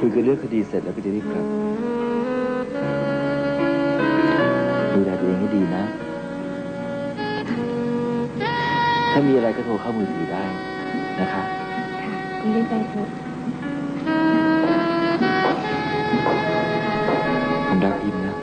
คุยกันเรื่องคดีเสร็จแล้วก็จะรีบกลับดูแลตัวเองให้ดีนะ ถ้ามีอะไรก็โทรเข้ามือถือได้นะคะ ค่ะคุณรีบไปเถอะผมรักพิมนะ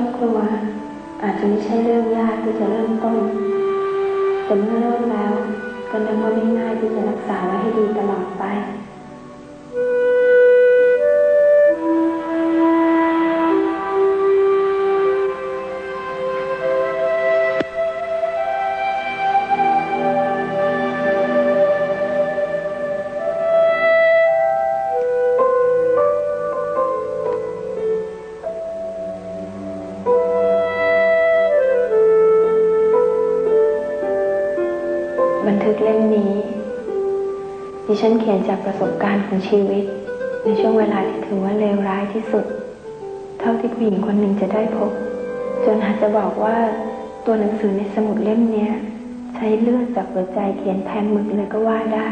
อบครัว อาจจะไม่ใช่เรื่องยากที่จะเริ่มต้น แต่เมื่อเริ่มแล้ว ก็นับว่าไม่ง่ายที่จะรักษาไว้ให้ดีตลอดไป บันทึกเล่มนี้ ดิฉันเขียนจากประสบการณ์ของชีวิต ในช่วงเวลาที่ถือว่าเลวร้ายที่สุด เท่าที่ผู้หญิงคนหนึ่งจะได้พบ จนอาจจะบอกว่าตัวหนังสือในสมุดเล่มนี้ใช้เลือดจากหัวใจเขียนแทนหมึกเลยก็ว่าได้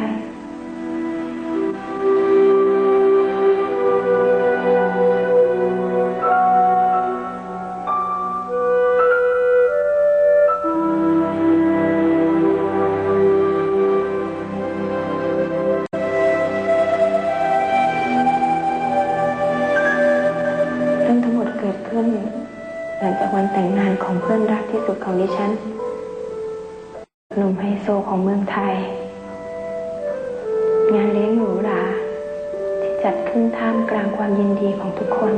ขึ้น หลังจากวันแต่งงานของเพื่อนรักที่สุดของดิฉันหนุ่มไฮโซของเมืองไทย งานเลี้ยงหรูหราที่จัดขึ้นท่ามกลางความยินดีของทุกคน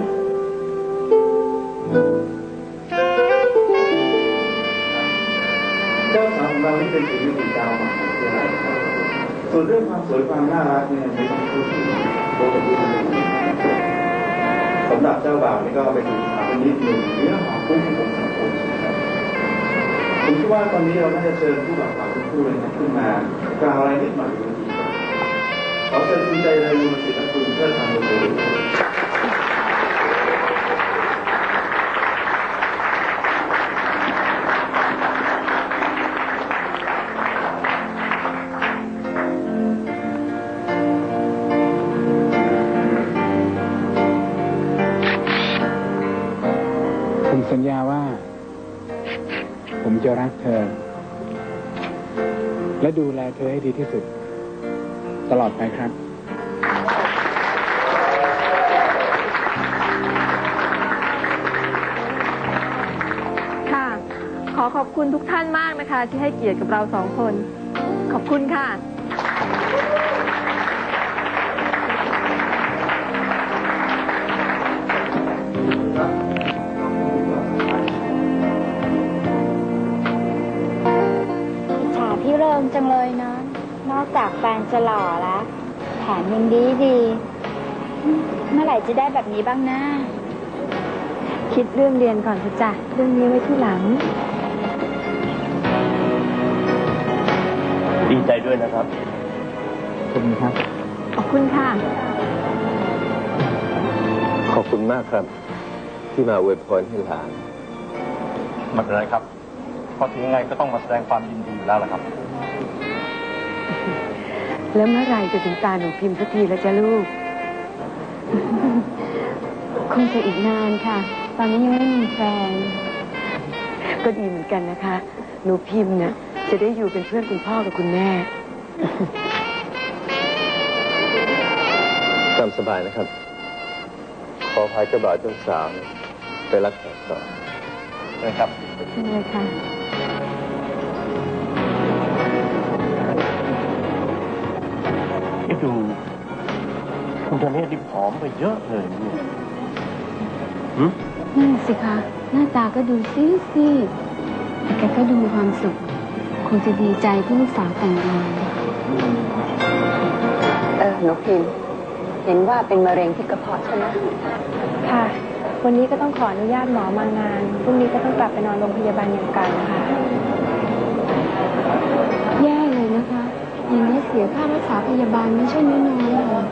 เจ้าสาวของเรานี่เป็นสิ่งที่ติดดาวมหาวิทยาลัยครับส่วนเรื่องความสวยความน่ารักเนี่ยไม่ต้องพูดถึงโตเป็นผู้ชาย สำหรับเจ้าบ่าวนี่ก็เป็นสถาปนิกหนึ่งเนื้อหอมพุ่งของผมสังคมครับผมคิดว่าตอนนี้เราน่าจะเชิญผู้บ่าวสาวทุกคู่เลยนะขึ้นมากล่าวอะไรนิดหน่อยบนทีครับขอเชิญคุณใจเลยมาสิทธิ์คุณเพื่อทำโดย จะรักเธอ และดูแลเธอให้ดีที่สุด ตลอดไปครับ ค่ะ ขอขอบคุณทุกท่านมากนะคะ ที่ให้เกียรติกับเราสองคน ขอบคุณค่ะ พี่เริงจังเลยเนาะ นอกจากแฟนจะหล่อแล้ว แถมยังดีดี เมื่อไหร่จะได้แบบนี้บ้างนะ คิดเรื่องเรียนก่อนเถอะจ้ะ เรื่องนี้ไว้ที่หลัง ดีใจด้วยนะครับ ขอบคุณครับ ขอบคุณค่ะ ขอบคุณมากครับ ที่มาอวยพรให้หลาน ไม่เป็นไรครับ เพราะถึงยังไงก็ต้องมาแสดงความยินดีอยู่แล้วล่ะครับ แล้วเมื่อไหร่จะถึงตาหนูพิมพ์สักทีละจ้ะลูก คงจะอีกนานค่ะ ตอนนี้ยังไม่มีแฟน ก็ดีเหมือนกันนะคะ หนูพิมพ์เนี่ยจะได้อยู่เป็นเพื่อนคุณพ่อกับคุณแม่ ตามสบายนะครับ ขอพายเจ้าบ่าวเจ้าสาวไปรักษาต่อนะครับ เลยค่ะ ธเนศนี่ผอมไปเยอะเลยเนี่ยหึนั่นสิคะ หน้าตาก็ดูซีดซีดแต่แกก็ดูมีความสุข คงจะดีใจที่ลูกสาวแต่งงานเออหนูพิมพ์เห็นว่าเป็นมะเร็งที่กระเพาะใช่ไหมค่ะ วันนี้ก็ต้องขออนุญาตหมอมางาน พรุ่งนี้ก็ต้องกลับไปนอนโรงพยาบาลอย่างเก่าค่ะแย่เลยนะคะ อย่างนี้เสียค่ารักษาพยาบาลไม่ใช่น้อยๆเลย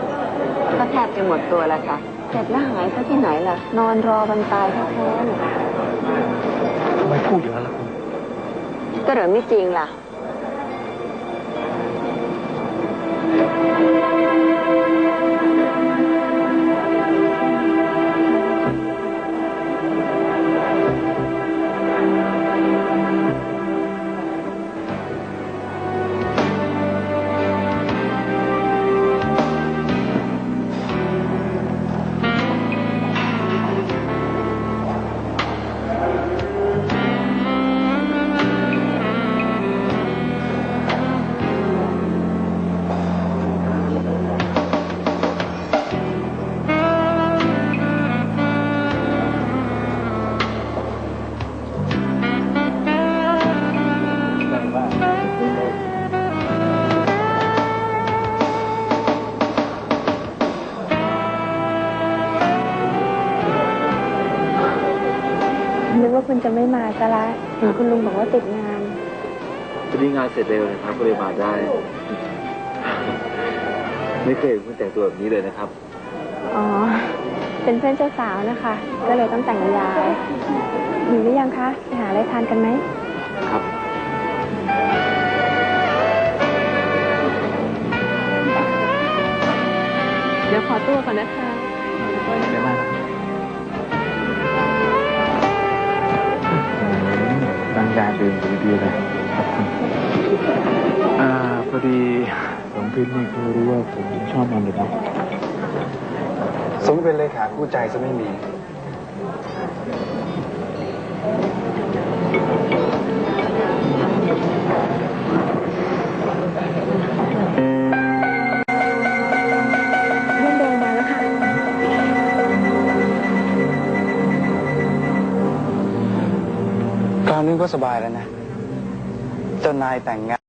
ก็แทบจะหมดตัวแล้วค่ะ เสร็จแล้วหายซะที่ไหนล่ะ นอนรอวันตายแท้ทำไมพูดอย่างนั้นล่ะคุณๆก็เหรือไม่จริงล่ะ จะไม่มาซะละเห็นคุณลุงบอกว่าติดงานพอดีงานเสร็จเร็วนะครับ ก็เลยมาได้ ไม่เคยเห็นคุณแต่งตัวแบบนี้เลยนะครับ อ๋อ เป็นเพื่อนเจ้าสาวนะคะ ก็เลยต้องแต่งยาวหิวหรือยังคะไปหาอะไรทานกันไหม ครับเดี๋ยวขอตัวก่อนนะคะ อยู่ดีเลยขอบคุณอ่าพอดีสมพิษนี่เขารู้ว่าผมชอบนอนเลยนะสมเป็นเลขาคู่ใจซะไม่มี สบายแล้วนะเจ้านายแต่งงาน